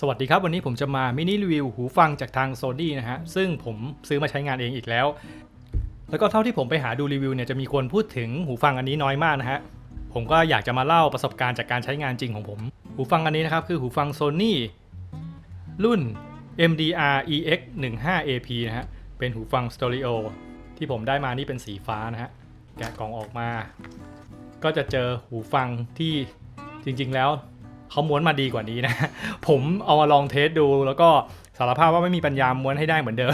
สวัสดีครับ วันนี้ผมจะมามินิรีวิวหูฟังจากทาง Sony นะฮะ ซึ่งผมซื้อมาใช้งานเองอีกแล้ว แล้วก็เท่าที่ผมไปหาดูรีวิวเนี่ยจะมีคนพูดถึงหูฟังอันนี้น้อยมากนะฮะ ผมก็อยากจะมาเล่าประสบการณ์จากการใช้งานจริงของผม หูฟังอันนี้นะครับ คือหูฟัง Sony รุ่น MDR EX 1 5 AP นะฮะ เป็นหูฟังสเตอริโอที่ผมได้มานี่เป็นสีฟ้านะฮะ แกะกล่องออกมา ก็จะเจอหูฟังที่จริง ๆ แล้ว เขาม้วนมาดีกว่านี้นะ ผมเอามาลองเทสดูแล้วก็สารภาพว่าไม่มีปัญญาม้วนให้ได้เหมือนเดิม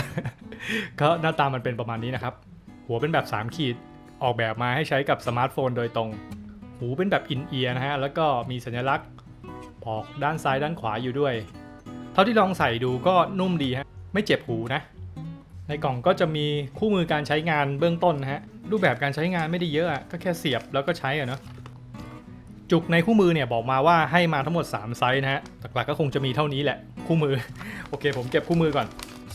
ก็หน้าตามันเป็นประมาณนี้นะครับ หัวเป็นแบบ 3 ขีดออกแบบมาให้ใช้กับสมาร์ทโฟนโดยตรง หูเป็นแบบอินเอียร์นะฮะ แล้วก็มีสัญลักษณ์บอกด้านซ้ายด้านขวาอยู่ด้วย เท่าที่ลองใส่ดูก็นุ่มดีฮะ ไม่เจ็บหูนะ ในกล่องก็จะมีคู่มือการใช้งานเบื้องต้นนะฮะ รูปแบบการใช้งานไม่ได้เยอะอะก็แค่เสียบแล้วก็ใช้อะเนาะ จุกในคู่มือเนี่ยบอกมาว่าให้มาทั้งหมด 3 ไซส์นะฮะหลักๆก็คงจะมีเท่านี้แหละคู่มือ โอเค ผมเก็บคู่มือก่อน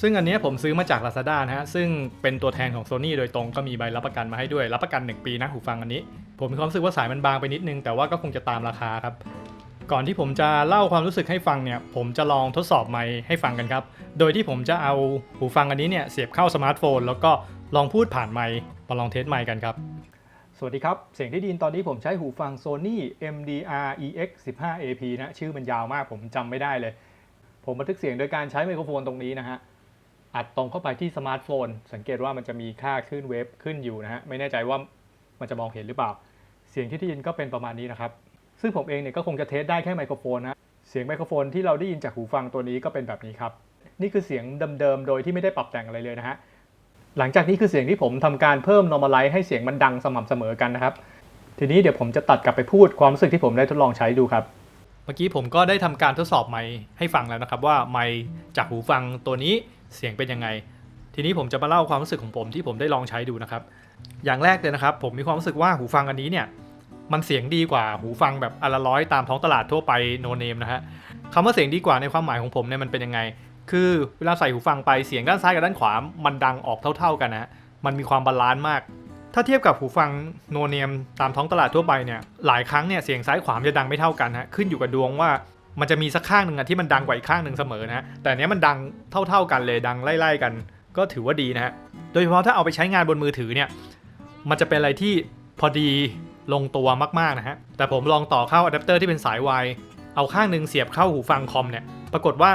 ซึ่งอันนี้ผมซื้อมาจาก Lazada นะฮะ ซึ่งเป็นตัวแทนของ Sony โดยตรงก็มีใบรับประกันมาให้ด้วย รับประกัน 1 ปีนะหูฟังอันนี้ ผมมีความรู้สึกว่าสายมันบางไปนิดนึง แต่ว่าก็คงจะตามราคาครับ ก่อนที่ผมจะเล่าความรู้สึกให้ฟังเนี่ย ผมจะลองทดสอบไมค์ให้ฟังกันครับ โดยที่ผมจะเอาหูฟังอันนี้เนี่ยเสียบเข้าสมาร์ทโฟน แล้วก็ลองพูดผ่านไมค์มาลองเทสไมค์กันครับ วัสดีครับ เสียงที่ดินตอนนี้ผมใช้หูฟัง Sony MDR EX 15 AP นะ ชื่อมันยาวมากผมจำไม่ได้เลย ผมบันทึกเสียงโดยการใช้ไมโครโฟนตรงนี้นะฮะ อัดตรงเข้าไปที่สมาร์ทโฟน สังเกตว่ามันจะมีค่าคลื่นเวฟขึ้นอยู่นะฮะ ไม่แน่ใจว่ามันจะมองเห็นหรือเปล่า เสียงที่ได้ยินก็เป็นประมาณนี้นะครับ ซึ่งผมเองเนี่ยก็คงจะเทสได้แค่ไมโครโฟนนะเสียงไมโครโฟนที่เราได้ยินจากหูฟังตัวนี้ก็เป็นแบบนี้ครับ นี่คือเสียงเดิมๆโดยที่ไม่ได้ปรับแต่งอะไรเลยนะฮะ หลังจากนี้คือเสียงที่ผมทำการเพิ่ม normalize ให้เสียงมันดังสม่ำเสมอกันนะครับ ทีนี้เดี๋ยวผมจะตัดกลับไปพูดความรู้สึกที่ผมได้ทดลองใช้ดูครับ เมื่อกี้ผมก็ได้ทำการทดสอบไมค์ให้ฟังแล้วนะครับ ว่าไมค์จากหูฟังตัวนี้เสียงเป็นยังไง ทีนี้ผมจะมาเล่าความรู้สึกของผมที่ผมได้ลองใช้ดูนะครับ อย่างแรกเลยนะครับ ผมมีความรู้สึกว่าหูฟังอันนี้เนี่ยมันเสียงดีกว่าหูฟังแบบอละร้อยตามท้องตลาดทั่วไปโนเนมนะฮะคำว่าเสียงดีกว่าในความหมายของผมเนี่ยมันเป็นยังไง คือเวลาใส่หูฟังไปเสียงด้านซ้ายกับด้านขวา มันดังออกเท่า ๆกันนะมันมีความบาลานซ์มาก ถ้าเทียบกับหูฟังโนเนมตามท้องตลาดทั่วไปเนี่ยหลายครั้งเนี่ยเสียงซ้ายขวามจะดังไม่เท่ากันฮะขึ้นอยู่กับดวงว่ามันจะมีสักข้างหนึ่งอะที่มันดังกว่าอีกข้างหนึ่งเสมอนะฮะแต่เนี้ยมันดังเท่า ๆกันเลยดังไล่ๆกัน ก็ถือว่าดีนะฮะโดยเฉพาะถ้าเอาไปใช้งานบนมือถือเนี่ยมันจะเป็นอะไรที่พอดีลงตัวมากๆนะฮะแต่ผมลองต่อเข้าอะแดปเตอร์ที่เป็นสาย Y เอาข้างหนึ่งเสียบเข้าหูฟังคอมเนี่ยปรากฏว่า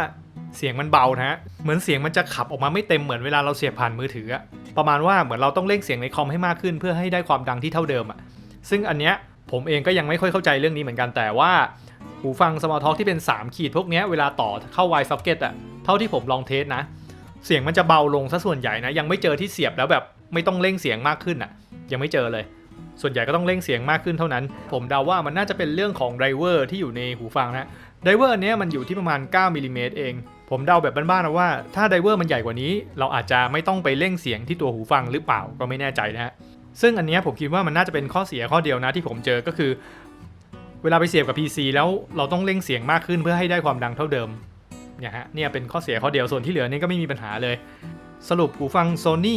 เสียงมันเบานะฮะ เหมือนเสียงมันจะขับออกมาไม่เต็มเหมือนเวลาเราเสียบผ่านมือถืออะประมาณว่าเหมือนเราต้องเร่งเสียงในคอมให้มากขึ้น เพื่อให้ได้ความดังที่เท่าเดิมอะซึ่งอันเนี้ยผมเองก็ยังไม่ค่อยเข้าใจเรื่องนี้เหมือนกันแต่ว่าหูฟัง Smart Talk ที่เป็น 3 ขีดพวกเนี้ยเวลาต่อเข้า Y socket อะเท่าที่ผมลองเทสนะ เสียงมันจะเบาลงซะส่วนใหญ่นะ ยังไม่เจอที่เสียบแล้วแบบไม่ต้องเร่งเสียงมากขึ้นอะยังไม่เจอเลย ส่วนใหญ่ก็ต้องเร่งเสียงมากขึ้นเท่านั้น ผมเดาว่ามันน่าจะเป็นเรื่องของไดรเวอร์ที่อยู่ในหูฟังนะไดรเวอร์อันเนี้ยมันอยู่ที่ประมาณ9มิลิเมตรเอง ผมเดาแบบบ้านๆนะว่าถ้าไดเวอร์มันใหญ่กว่านี้ เราอาจจะไม่ต้องไปเร่งเสียงที่ตัวหูฟังหรือเปล่าก็ไม่แน่ใจนะฮะซึ่งอันนี้ผมคิดว่ามันน่าจะเป็นข้อเสียข้อเดียวนะที่ผมเจอก็คือ เวลาไปเสียบกับ PC แล้วเราต้องเร่งเสียงมากขึ้นเพื่อให้ได้ความดังเท่าเดิมเนี่ยฮะเนี่ยเป็นข้อเสียข้อเดียวส่วนที่เหลือนี่ก็ไม่มีปัญหาเลย สรุปหูฟัง Sony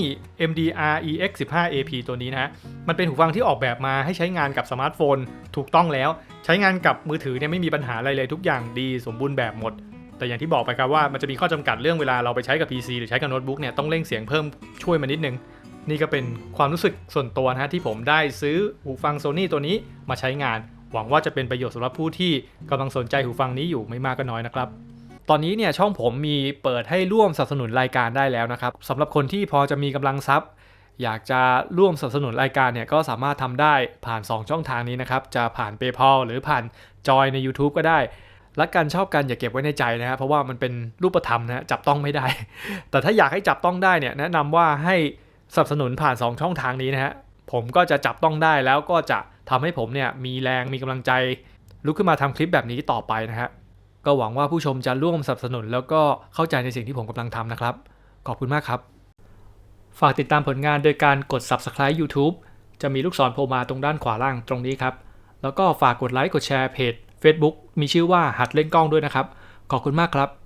MDR EX 15 AP ตัวนี้นะฮะมันเป็นหูฟังที่ออกแบบมาให้ใช้งานกับสมาร์ทโฟน ถูกต้องแล้ว ใช้งานกับมือถือเนี่ยไม่มีปัญหาอะไรเลยทุกอย่างดีสมบูรณ์แบบหมด แต่อย่างที่บอกไปครับว่ามันจะมีข้อจำกัดเรื่องเวลาเราไปใช้กับ PC หรือใช้กับโน้ตบุ๊กเนี่ยต้องเร่งเสียงเพิ่มช่วยมานิดนึง นี่ก็เป็นความรู้สึกส่วนตัวนะฮะที่ผมได้ซื้อหูฟัง Sony ตัวนี้มาใช้งาน หวังว่าจะเป็นประโยชน์สำหรับผู้ที่กำลังสนใจหูฟังนี้อยู่ไม่มากก็น้อยนะครับตอนนี้เนี่ยช่องผมมีเปิดให้ร่วมสนับสนุนรายการได้แล้วนะครับสำหรับคนที่พอจะมีกำลังทรัพย์ อยากจะร่วมสนับสนุนรายการเนี่ยก็สามารถทำได้ผ่าน 2 ช่องทางนี้นะครับจะผ่าน PayPal หรือผ่านจอยใน YouTube ก็ได้ รักกันชอบกันอย่าเก็บไว้ในใจนะฮะเพราะว่ามันเป็นรูปธรรมนะจับต้องไม่ได้ แต่ถ้าอยากให้จับต้องได้เนี่ยแนะนำว่าให้สนับสนุนผ่าน 2 ช่องทางนี้นะฮะผมก็จะจับต้องได้แล้วก็จะทำให้ผมเนี่ยมีแรงมีกำลังใจ ลุกขึ้นมาทำคลิปแบบนี้ต่อไปนะฮะก็หวังว่าผู้ชมจะร่วมสนับสนุน แล้วก็เข้าใจในสิ่งที่ผมกำลังทำนะครับ ขอบคุณมากครับ ฝากติดตามผลงานโดยการกด subscribe YouTube จะมีลูกศรโผล่มาตรงด้านขวาล่างตรงนี้ครับแล้วก็ฝากกดไลค์กดแชร์เพจ Facebook มีชื่อว่าหัดเล่นกล้องด้วยนะครับ ขอบคุณมากครับ